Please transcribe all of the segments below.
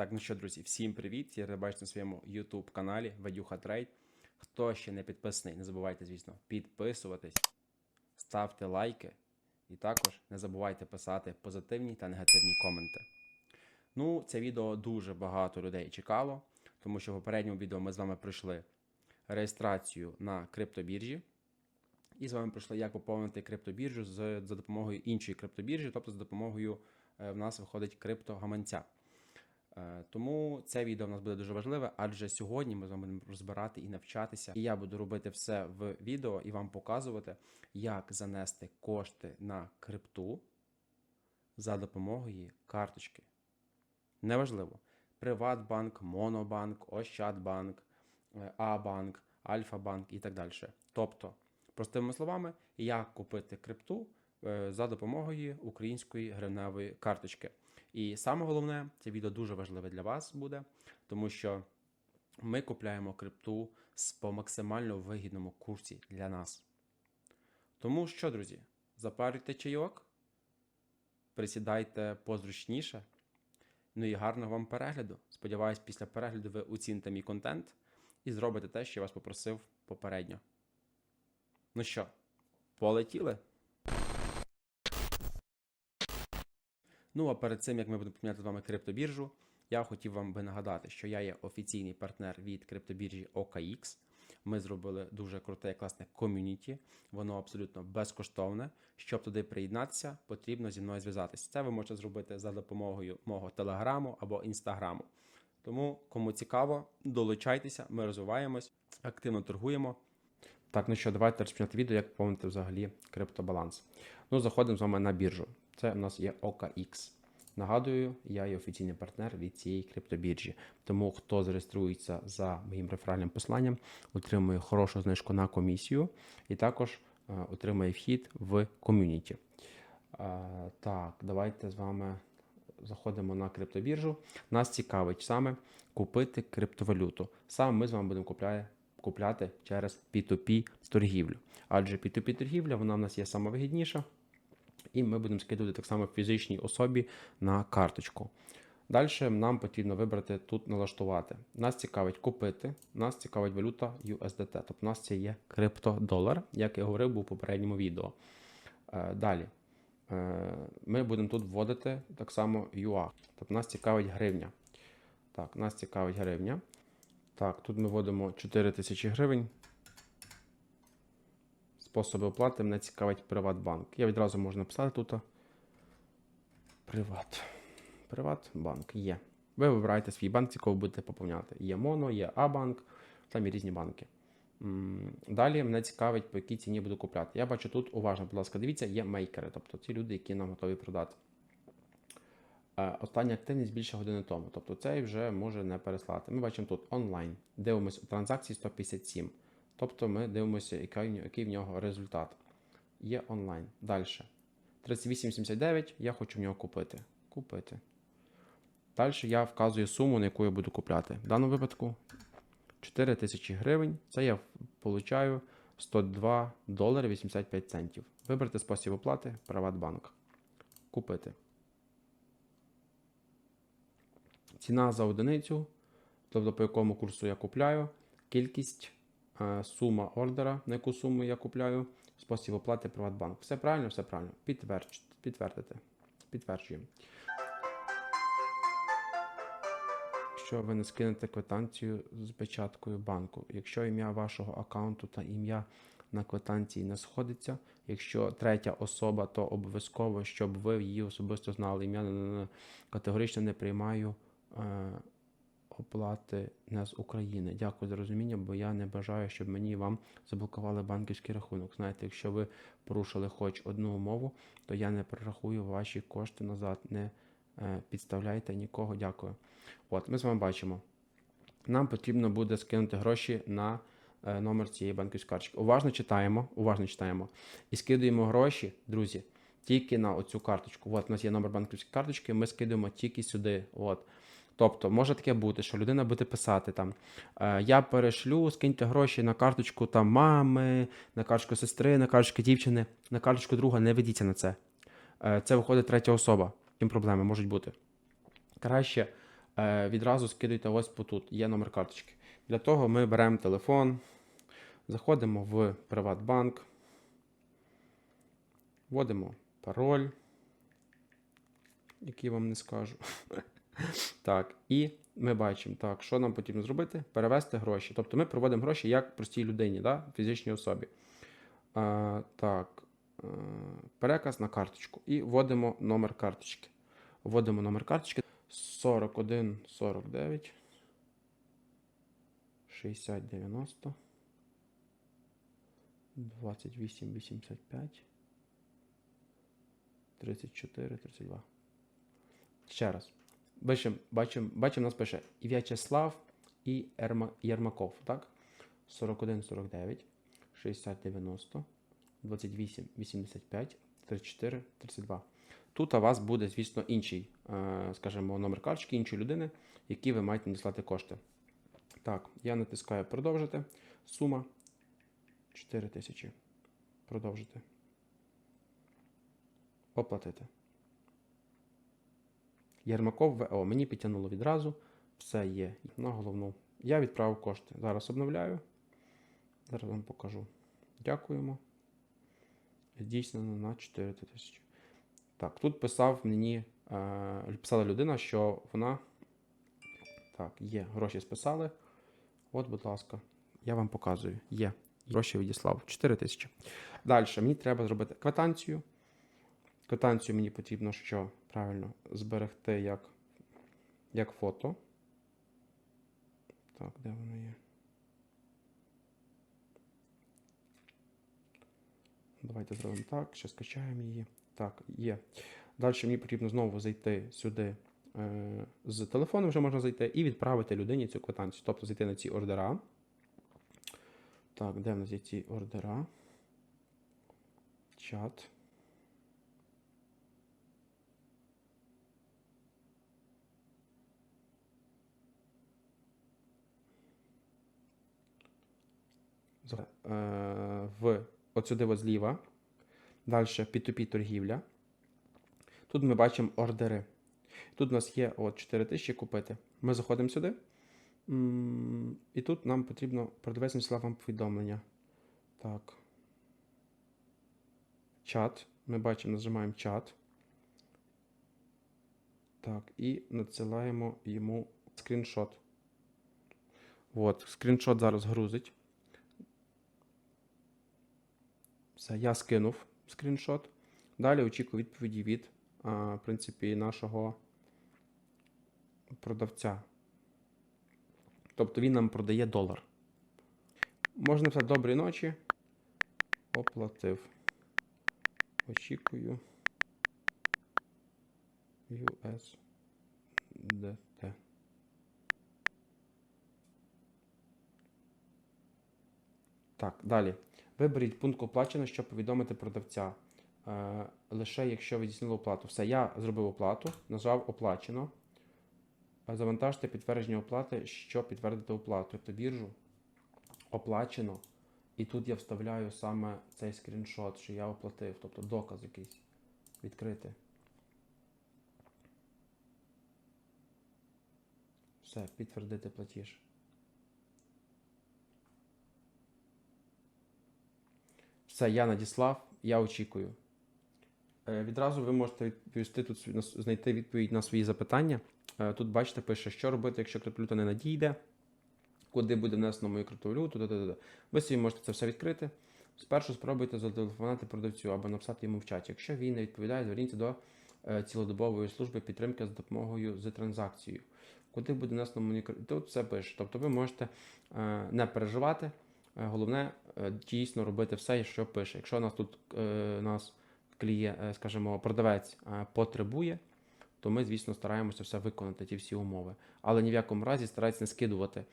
Так, ну що, друзі, всім привіт! Я бачите на своєму YouTube каналі Вадюха Трейд. Хто ще не підписаний, не забувайте, звісно, підписуватись, ставте лайки і також не забувайте писати позитивні та негативні коменти. Ну, це відео дуже багато людей чекало, тому що в попередньому відео ми з вами пройшли реєстрацію на криптобіржі. І з вами пройшли, як поповнити криптобіржу з, за допомогою іншої криптобіржі, тобто за допомогою е, в нас виходить криптогаманця. Е, Тому це відео в нас буде дуже важливе, адже сьогодні ми з вами будемо розбирати і навчатися. І я буду робити все в відео і вам показувати, як занести кошти на крипту за допомогою карточки. Неважливо. Приватбанк, Монобанк, Ощадбанк, е, А-банк, Альфа-банк і так далі. Тобто, простими словами, як купити крипту за допомогою української гривневої карточки. І саме головне, це відео дуже важливе для вас буде, тому що ми купляємо крипту по максимально вигідному курсі для нас. Тому що, друзі, запарюйте чайок, присідайте позручніше. Ну і гарного вам перегляду. Сподіваюсь, після перегляду ви оціните мій контент і зробите те, що я вас попросив попередньо. Ну що, полетіли? Ну а перед цим, як ми будемо поміняти з вами криптобіржу, я хотів вам би нагадати, що я є офіційний партнер від криптобіржі OKX. Ми зробили дуже круте, класне ком'юніті. Воно абсолютно безкоштовне. Щоб туди приєднатися, потрібно зі мною зв'язатися. Це ви можете зробити за допомогою мого телеграму або інстаграму. Тому, кому цікаво, долучайтеся, ми розвиваємось, активно торгуємо. Так, ну що, давайте розпочати відео, як поповнити взагалі криптобаланс. Ну, заходимо з вами на біржу. Це у нас є OKX. Нагадую, я є офіційний партнер від цієї криптобіржі. Тому хто зареєструється за моїм реферальним посланням, отримує хорошу знижку на комісію і також е, отримує вхід в ком'юніті. Е, так, давайте з вами заходимо на криптобіржу. Нас цікавить саме купити криптовалюту. Саме ми з вами будемо купляти, купляти через P2P торгівлю. Адже P2P торгівля вона в нас є самовигідніша. І ми будемо скидувати так само фізичній особі на карточку. Далі нам потрібно вибрати тут налаштувати. Нас цікавить купити, нас цікавить валюта USDT. Тобто у нас це є криптодолар, як я говорив був у попередньому відео. Е, Далі е, ми будемо тут вводити так само UA. Тобто нас цікавить гривня. Так, нас цікавить гривня. Так, тут ми вводимо 4000 гривень. Способи оплати мене цікавить Приватбанк. Я відразу можу написати тут. Приват. Приватбанк є. Ви вибираєте свій банк, з якого будете поповняти. Є Моно, є А-банк, там є різні банки. Далі мене цікавить, по якій ціні буду купляти. Я бачу тут уважно, будь ласка, дивіться, є мейкери, тобто ті люди, які нам готові продати. Е, Остання активність більше години тому. Тобто цей вже може не переслати. Ми бачимо тут онлайн. Дивимося транзакції 157. Тобто ми дивимося, який, в нього- результат. Є онлайн. Далі. 38,79. Я хочу в нього купити. Купити. Далі я вказую суму, на яку я буду купляти. В даному випадку 4 тисячі гривень. Це я получаю 102 долари 85 центів. Вибрати спосіб оплати Приватбанк. Купити. Ціна за одиницю, тобто по якому курсу я купляю, кількість, сума ордера, на яку суму я купляю, спосіб оплати Приватбанк. Все правильно, все правильно. Підтвердь, підтвердити. Підтверджуємо. Якщо ви не скинете квитанцію з печаткою банку, якщо ім'я вашого аккаунту та ім'я на квитанції не сходиться, якщо третя особа, то обов'язково, щоб ви її особисто знали. Ім'я не- категорично не приймаю е, оплати не з України. Дякую за розуміння, бо я не бажаю, щоб мені вам заблокували банківський рахунок. Знаєте, якщо ви порушили хоч одну умову, то я не перерахую ваші кошти назад. Не е, підставляйте нікого. Дякую. От, ми з вами бачимо. Нам потрібно буде скинути гроші на е, номер цієї банківської карточки. Уважно читаємо, уважно читаємо. І скидуємо гроші, друзі, тільки на оцю карточку. От, у нас є номер банківської карточки, ми скидуємо тільки сюди. От. Тобто, може таке бути, що людина буде писати там: е, Я перешлю, скиньте гроші на карточку там мами, на карточку сестри, на карточку дівчини, на карточку друга. Не ведіться на це. Е, Це виходить третя особа. Тим проблеми можуть бути. Краще е, відразу скидуйте ось тут, є номер карточки. Для того ми беремо телефон, заходимо в Приватбанк, вводимо пароль, який вам не скажу. Так, і ми бачимо, так, що нам потрібно зробити? Перевести гроші. Тобто ми проводимо гроші як простій людині, да? фізичній особі. А, так, е, переказ на карточку. І вводимо номер карточки. Вводимо номер карточки 41 49 60 90 28 85 34 32. Ще раз. Бачимо, бачимо, бачимо, нас пише і В'ячеслав і Єрмаков, так? 41 49 60 90 28 85 34 32. Тут у вас буде, звісно, інший, е, скажімо, номер карточки іншої людини, який ви маєте надіслати кошти. Так, я натискаю продовжити. Сума 4 тисячі. Продовжити. Оплатити. Єрмаков ВО. Мені підтягнуло відразу. Все є на головну. Я відправив кошти. Зараз обновляю. Зараз вам покажу. Дякуємо. Здійснено на 4 тисячі. Так, тут писав мені, е, писала людина, що вона. Так, є, гроші списали. От, будь ласка, я вам показую. Є. Гроші відіслав. 4 тисячі. Далі мені треба зробити квитанцію. Квитанцію мені потрібно що правильно зберегти як, як фото. Так, де воно є? Давайте зробимо так, ще скачаємо її. Так, є. Далі мені потрібно знову зайти сюди е, з телефону, вже можна зайти, і відправити людині цю квитанцію. Тобто зайти на ці ордера. Так, де в нас є ці ордера? Чат. В от сюди от зліва. Далі P2P торгівля. Тут ми бачимо ордери. Тут у нас є от 4 тисячі купити. Ми заходимо сюди. І тут нам потрібно продавець надіслав вам повідомлення. Так. Чат. Ми бачимо, нажимаємо чат. Так, і надсилаємо йому скріншот. От, скріншот зараз грузить. Все, я скинув скріншот. Далі очікую відповіді від, в принципі, нашого продавця. Тобто він нам продає долар. Можна все доброї ночі. Оплатив. Очікую. USDT. Так, далі. Виберіть пункт оплачено, щоб повідомити продавця. Е, лише якщо ви здійснили оплату. Все, я зробив оплату, нажав оплачено. Е, Завантажте підтвердження оплати, щоб підтвердити оплату. Тобто біржу оплачено. І тут я вставляю саме цей скріншот, що я оплатив, тобто доказ якийсь відкрити. Все, підтвердити платіж. Все, я надіслав, я очікую. Е, Відразу ви можете відповісти тут знайти відповідь на свої запитання. Е, Тут бачите, пише, що робити, якщо криптовалюта не надійде, куди буде внесено мою криптовалюту. да-да-да. Ви собі можете це все відкрити. Спершу спробуйте зателефонувати продавцю або написати йому в чаті. Якщо він не відповідає, зверніться до е, цілодобової служби підтримки з допомогою з транзакцією. Куди буде внесено мою криптовалюту, тут все пише. Тобто ви можете не переживати. Е, Головне е, дійсно робити все, що пише. Якщо нас тут е, нас кліє, скажімо, продавець потребує, то ми, звісно, стараємося все виконати, ті всі умови. Але ні в якому разі старайтеся не скидувати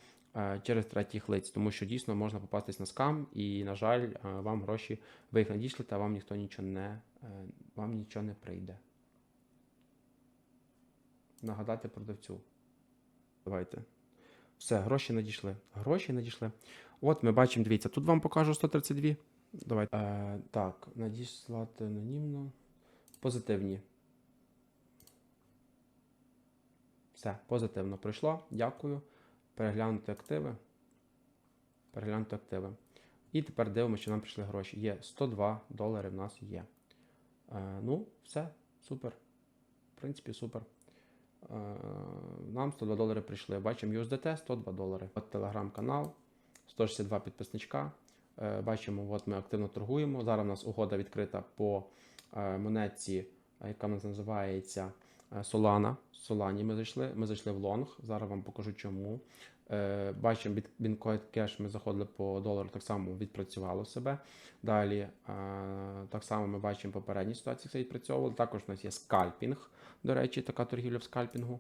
через третіх лиць, тому що дійсно можна попастись на скам, і, на жаль, вам гроші ви їх надійшлите, а вам ніхто нічого не, вам нічого не прийде. Нагадати продавцю. Давайте. Все, гроші надійшли. Гроші надійшли. От ми бачимо, дивіться, тут вам покажу 132. Давайте. Е, так, надіслати анонімно. Позитивні. Все, позитивно пройшло. Дякую. Переглянути активи. Переглянути активи. І тепер дивимося, що нам прийшли гроші. Є 102 долари в нас є. Е, ну, все, супер. В принципі, супер. Е, нам 102 долари прийшли. Бачимо USDT 102 долари. От телеграм-канал, 162 підписничка. Е, бачимо, от ми активно торгуємо. Зараз у нас угода відкрита по е, монетці, е, яка називається е, Solana. Солані ми зайшли. Ми зайшли в лонг. Зараз вам покажу чому. Е, Бачимо, Bitcoin Cash ми заходили по долару, так само відпрацювало себе. Далі е, так само ми бачимо попередні ситуації, все відпрацьовувало. Також у нас є скальпінг, до речі, така торгівля в скальпінгу.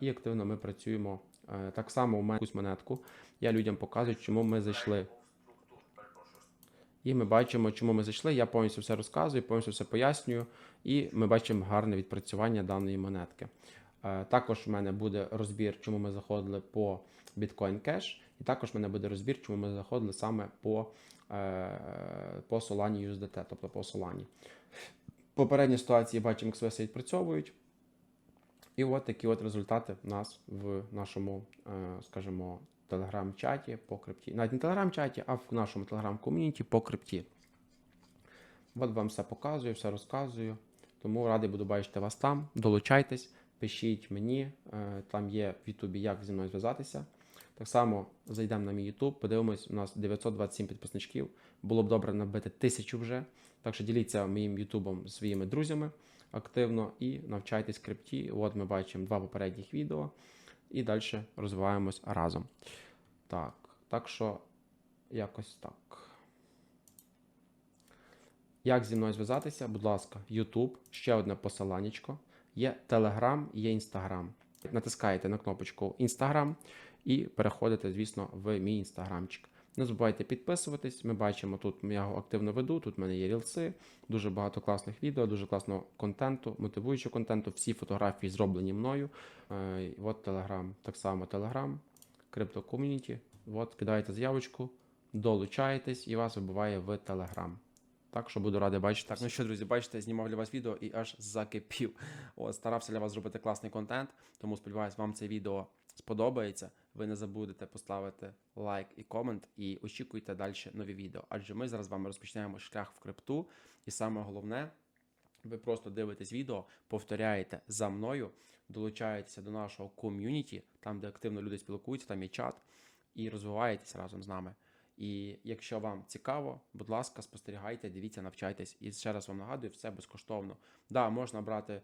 І активно ми працюємо. Так само у мене якусь монетку. Я людям показую, чому ми зайшли. І ми бачимо, чому ми зайшли. Я повністю все розказую, повністю все пояснюю, і ми бачимо гарне відпрацювання даної монетки. Е, Також в мене буде розбір, чому ми заходили по Bitcoin Cash, і також в мене буде розбір, чому ми заходили саме по, е, по Solana USDT, тобто по Solana. Попередні ситуації бачимо, все відпрацьовують. І от такі от результати в нас в нашому, е, скажімо, телеграм-чаті по крипті. Навіть не телеграм-чаті, а в нашому телеграм-ком'юніті по крипті. От вам все показую, все розказую. Тому радий буду бачити вас там. Долучайтесь, пишіть мені. е, Там є в Ютубі, як зі мною зв'язатися. Так само зайдемо на мій Ютуб, подивимось, у нас 927 підписничків. Було б добре набити тисячу вже. Так що діліться моїм Ютубом зі своїми друзями активно і навчайтесь крипті. От ми бачимо два попередніх відео. І далі розвиваємось разом. Так, так що якось так. Як зі мною зв'язатися? Будь ласка, YouTube, ще одне посиланнячко. Є Telegram, є Instagram. Натискаєте на кнопочку Instagram і переходите, звісно, в мій інстаграмчик. Не забувайте підписуватись. Ми бачимо, тут я його активно веду. Тут в мене є рілси, дуже багато класних відео, дуже класного контенту, мотивуючого контенту. Всі фотографії зроблені мною. Е, От Telegram, так само Crypto Community. От кидаєте заявочку, долучаєтесь і вас вибиває в Telegram. Так що буду радий бачити. Так, ну що, друзі, бачите, знімав для вас відео і аж закипів. От, старався для вас зробити класний контент, тому сподіваюсь, вам це відео сподобається. Ви не забудете поставити лайк і комент, і очікуйте далі нові відео. Адже ми зараз з вами розпочинаємо шлях в крипту. І саме головне, ви просто дивитесь відео, повторяєте за мною, долучаєтеся до нашого ком'юніті, там, де активно люди спілкуються, там є чат, і розвиваєтесь разом з нами. І якщо вам цікаво, будь ласка, спостерігайте, дивіться, навчайтесь. І ще раз вам нагадую, все безкоштовно. Да, можна брати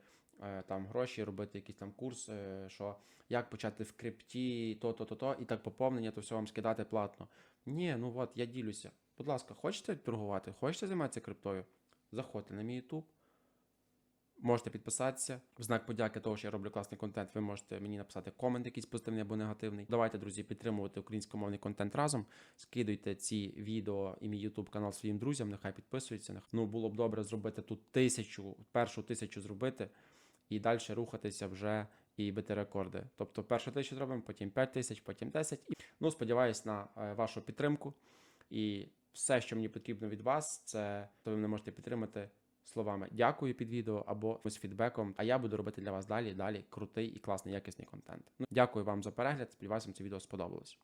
там гроші, робити якийсь там курс, е, що як почати в крипті, то, то, то, то, і так поповнення, то все вам скидати платно. Ні, ну от я ділюся. Будь ласка, хочете торгувати, хочете займатися криптою? Заходьте на мій YouTube. Можете підписатися. В знак подяки того, що я роблю класний контент, ви можете мені написати комент, якийсь позитивний або негативний. Давайте, друзі, підтримувати українськомовний контент разом. Скидуйте ці відео і мій YouTube канал своїм друзям, нехай підписуються. Ну, було б добре зробити тут тисячу, першу тисячу зробити і далі рухатися вже і бити рекорди. Тобто першу тисячу зробимо, потім 5 тисяч, потім 10. І, ну, сподіваюсь на е, вашу підтримку. І все, що мені потрібно від вас, це то ви мене можете підтримати словами дякую під відео або з фідбеком. А я буду робити для вас далі, далі крутий і класний якісний контент. Ну, дякую вам за перегляд. Сподіваюся, це відео сподобалось.